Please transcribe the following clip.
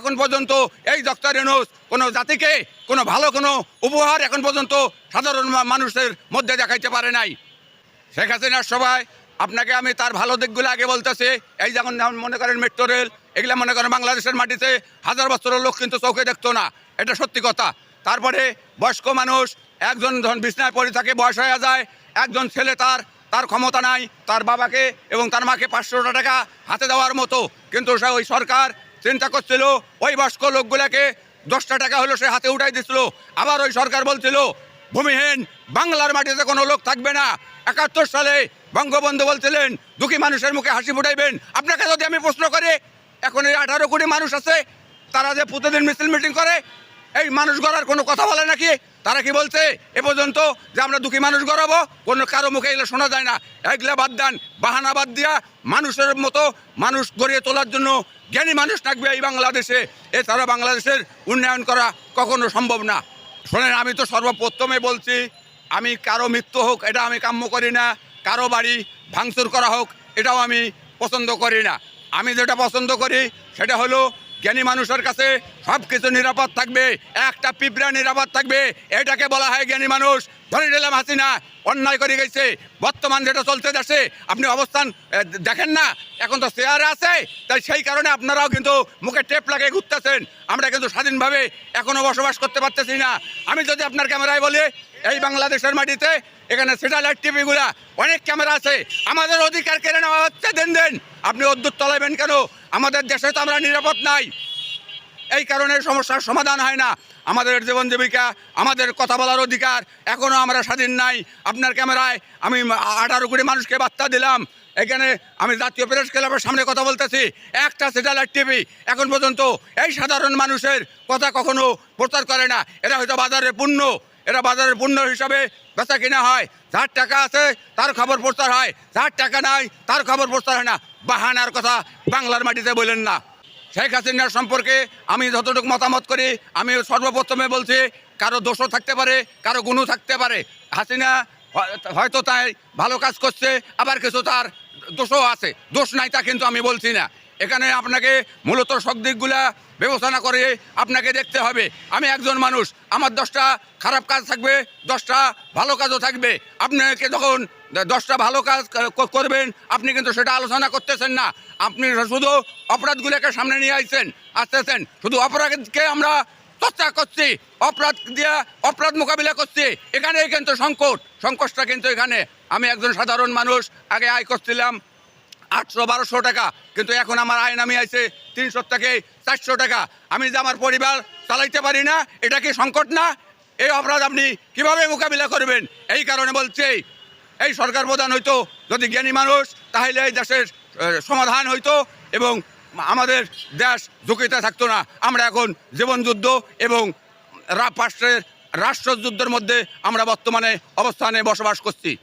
এখন পর্যন্ত এই ডক্টর ইউনুস কোনো জাতিকে, কোনো ভালো, কোনো উপহার এখন পর্যন্ত সাধারণ মানুষের মধ্যে দেখাইতে পারে নাই। শেখ হাসিনার সবাই আপনাকে আমি তার ভালো দিকগুলো আগে বলতেছি। এই যেমন মনে করেন মেট্রো রেল এগুলো মনে করেন বাংলাদেশের মাটিতে হাজার বছরের লোক কিন্তু চোখে দেখতো না। এটা সত্যি কথা। তারপরে বয়স্ক মানুষ, একজন ধন বিছনায় পড়ে থাকে, বয়স হয়ে যায়, একজন ছেলে তার তার ক্ষমতা নাই, তার বাবাকে এবং তার মাকে পাঁচশো টাকা হাতে দেওয়ার মতো। কিন্তু ওই সরকার চিন্তা করছিল, ওই বয়স্ক লোকগুলাকে দশটা টাকা হলো সে হাতে উঠাই দিছিল। আবার ওই সরকার বলছিল, ভূমিহীন, বাংলার মাটিতে কোনো লোক থাকবে না। একাত্তর সালে বঙ্গবন্ধু বলছিলেন, দুঃখী মানুষের মুখে হাসি ফুটাইবেন। আপনাকে যদি আমি প্রশ্ন করি, এখন এই আঠারো কোটি মানুষ আছে, তারা যে প্রতিদিন মিছিল মিটিং করে এই মানুষ গড়ার কোনো কথা বলে নাকি? তারা কি বলছে? এ পর্যন্ত যে আমরা দুঃখী মানুষ গড়াবো, কোনো কারও মুখে এগুলো শোনা যায় না। এগুলা বাদ দেন, বাহানা বাদ দিয়া মানুষের মতো মানুষ গড়িয়ে তোলার জন্য জ্ঞানী মানুষ থাকবে এই বাংলাদেশে। এছাড়া বাংলাদেশের উন্নয়ন করা কখনো সম্ভব না। শোনেন, আমি তো সর্বপ্রথমে বলছি, আমি কারও মৃত্যু হোক, এটা আমি কাম্য করি না। কারও বাড়ি ভাঙচুর করা হোক, এটাও আমি পছন্দ করি না। আমি যেটা পছন্দ করি, সেটা হলো জ্ঞানী মানুষের কাছে সব কিছু নিরাপদ থাকবে, একটা পিঁপড়া নিরাপদ থাকবে, এটাকে বলা হয় জ্ঞানী মানুষ। ধরে নিলাম হাসিনা অন্যায় করে গেছে। বর্তমান যেটা চলতে দেশে, আপনি অবস্থান দেখেন না, এখন তো চেয়ারে আছে, তাই সেই কারণে আপনারাও কিন্তু মুখে টেপ লাগিয়ে ঘুরতেছেন। আমরা কিন্তু স্বাধীনভাবে এখনও বসবাস করতে পারতেছি না। আমি যদি আপনার ক্যামেরায় বলি, এই বাংলাদেশের মাটিতে এখানে স্যাটেলাইট টিভিগুলা অনেক ক্যামেরা আছে। আমাদের অধিকার কেড়ে নেওয়া হচ্ছে, দেন দেন। আপনি অদ্ভুত তলাইবেন কেন? আমাদের দেশে তো আমরা নিরাপদ নাই। এই কারণে সমস্যার সমাধান হয় না। আমাদের জীবন জীবিকা, আমাদের কথা বলার অধিকার এখনও আমরা স্বাধীন নাই। আপনার ক্যামেরায় আমি আঠারো কোটি মানুষকে বার্তা দিলাম। এখানে আমি জাতীয় প্রেস ক্লাবের সামনে কথা বলতেছি। একটা স্যাটেলাইট টিভি এখন পর্যন্ত এই সাধারণ মানুষের কথা কখনো প্রচার করে না। এরা হয়তো বাজারে পূর্ণ এরা বাজারের পূর্ণ হিসাবে বেচা কিনা হয়। যার টাকা আছে, তার খবর প্রচার হয়। যার টাকা নাই, তার খবর প্রচার হয় না। বাহানার কথা বাংলার মাটিতে বলেন না। শেখ হাসিনার সম্পর্কে আমি যতটুকু মতামত করি, আমি সর্বপ্রথমে বলছি, কারও দোষও থাকতে পারে, কারও গুণও থাকতে পারে। হাসিনা হয়তো তাই ভালো কাজ করছে, আবার কিছু তার দোষও আছে। দোষ নাই তা কিন্তু আমি বলছি না। এখানে আপনাকে মূলত সব দিকগুলা বিবেচনা করে আপনাকে দেখতে হবে। আমি একজন মানুষ, আমার দশটা খারাপ কাজ থাকবে, দশটা ভালো কাজও থাকবে। আপনাকে যখন দশটা ভালো কাজ করবেন, আপনি কিন্তু সেটা আলোচনা করতেছেন না। আপনি শুধু অপরাধগুলোকে সামনে নিয়ে আসছেন আসতেছেন। শুধু অপরাধকে আমরা চর্চা করছি, অপরাধ দিয়ে অপরাধ মোকাবিলা করছি। এখানেই কিন্তু সংকট, সংকটটা কিন্তু এখানে। আমি একজন সাধারণ মানুষ, আগে আয় করছিলাম আটশো বারোশো টাকা। কিন্তু এখন আমার আয় নামি আছে তিনশো থেকে চারশো টাকা। আমি যে আমার পরিবার চালাইতে পারি না, এটা কি সংকট না? এই অপরাধ আপনি কীভাবে মোকাবিলা করবেন? এই কারণে বলছি, এই সরকার প্রধান হইতো, যদি জ্ঞানী মানুষ, তাহলে এই দেশের সমাধান হইতো এবং আমাদের দেশ ঝুঁকিতে থাকতো না। আমরা এখন জীবনযুদ্ধ এবং রা- পার্শ্বের রাষ্ট্রযুদ্ধের মধ্যে আমরা বর্তমানে অবস্থানে বসবাস করছি।